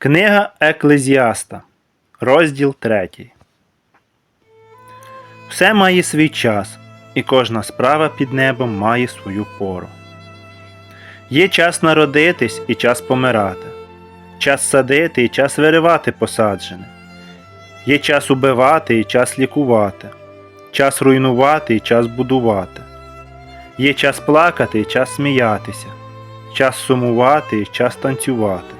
Книга Еклезіаста, розділ 3. Все має свій час, і кожна справа під небом має свою пору. Є час народитись і час помирати, час садити і час виривати посаджене. Є час убивати і час лікувати, час руйнувати і час будувати. Є час плакати і час сміятися, час сумувати і час танцювати.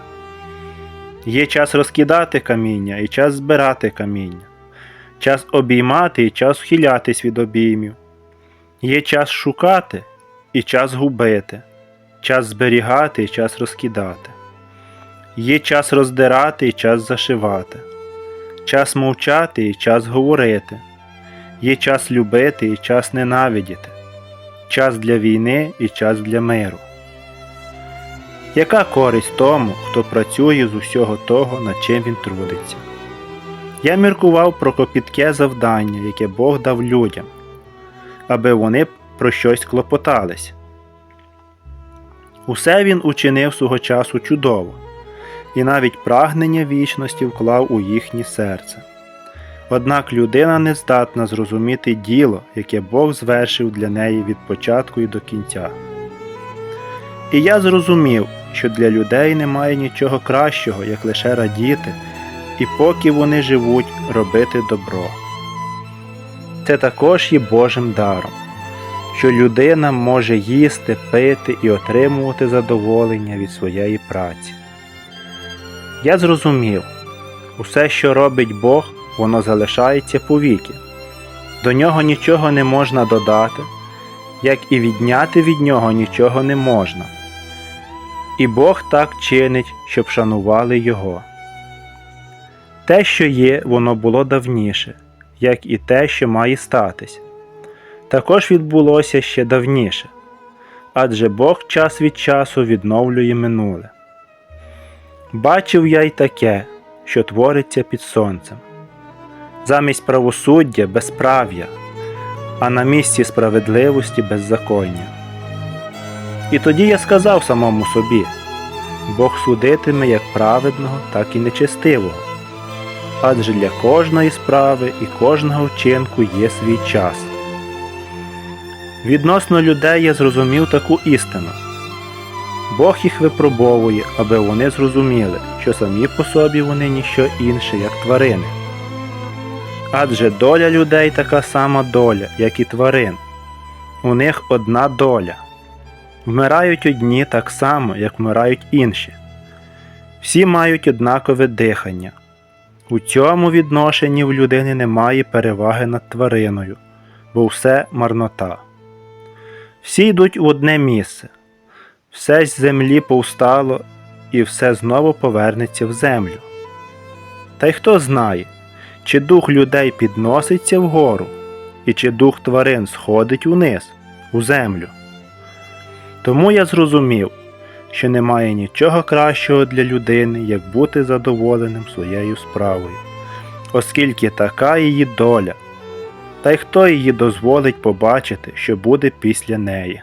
Є час розкидати каміння і час збирати каміння, час обіймати і час ухилятись від обіймів. Є час шукати і час губити, час зберігати і час розкидати. Є час роздирати і час зашивати, час мовчати і час говорити. Є час любити і час ненавидіти, час для війни і час для миру. Яка користь тому, хто працює з усього того, над чим він трудиться? Я міркував про копітке завдання, яке Бог дав людям, аби вони про щось клопотались. Усе він учинив свого часу чудово, і навіть прагнення вічності вклав у їхнє серце. Однак людина не здатна зрозуміти діло, яке Бог звершив для неї від початку і до кінця. І я зрозумів, що для людей немає нічого кращого, як лише радіти, і поки вони живуть, робити добро. Це також є Божим даром, що людина може їсти, пити і отримувати задоволення від своєї праці. Я зрозумів, усе, що робить Бог, воно залишається повіки. До нього нічого не можна додати, як і відняти від нього нічого не можна. І Бог так чинить, щоб шанували Його. Те, що є, воно було давніше, як і те, що має статись. Також відбулося ще давніше, адже Бог час від часу відновлює минуле. Бачив я й таке, що твориться під сонцем. Замість правосуддя безправ'я, а на місці справедливості беззаконня. І тоді я сказав самому собі Бог судитиме як праведного, так і нечестивого. Адже для кожної справи і кожного вчинку є свій час. Відносно людей я зрозумів таку істину. Бог їх випробовує, аби вони зрозуміли, що самі по собі вони ніщо інше, як тварини. Адже доля людей така сама доля, як і тварин. У них одна доля. Вмирають одні так само, як вмирають інші. Всі мають однакове дихання. У цьому відношенні в людини немає переваги над твариною, бо все марнота. Всі йдуть в одне місце, все з землі повстало і все знову повернеться в землю. Та й хто знає, чи дух людей підноситься вгору, і чи дух тварин сходить униз, у землю. Тому я зрозумів, що немає нічого кращого для людини, як бути задоволеним своєю справою, оскільки така її доля, та й хто її дозволить побачити, що буде після неї.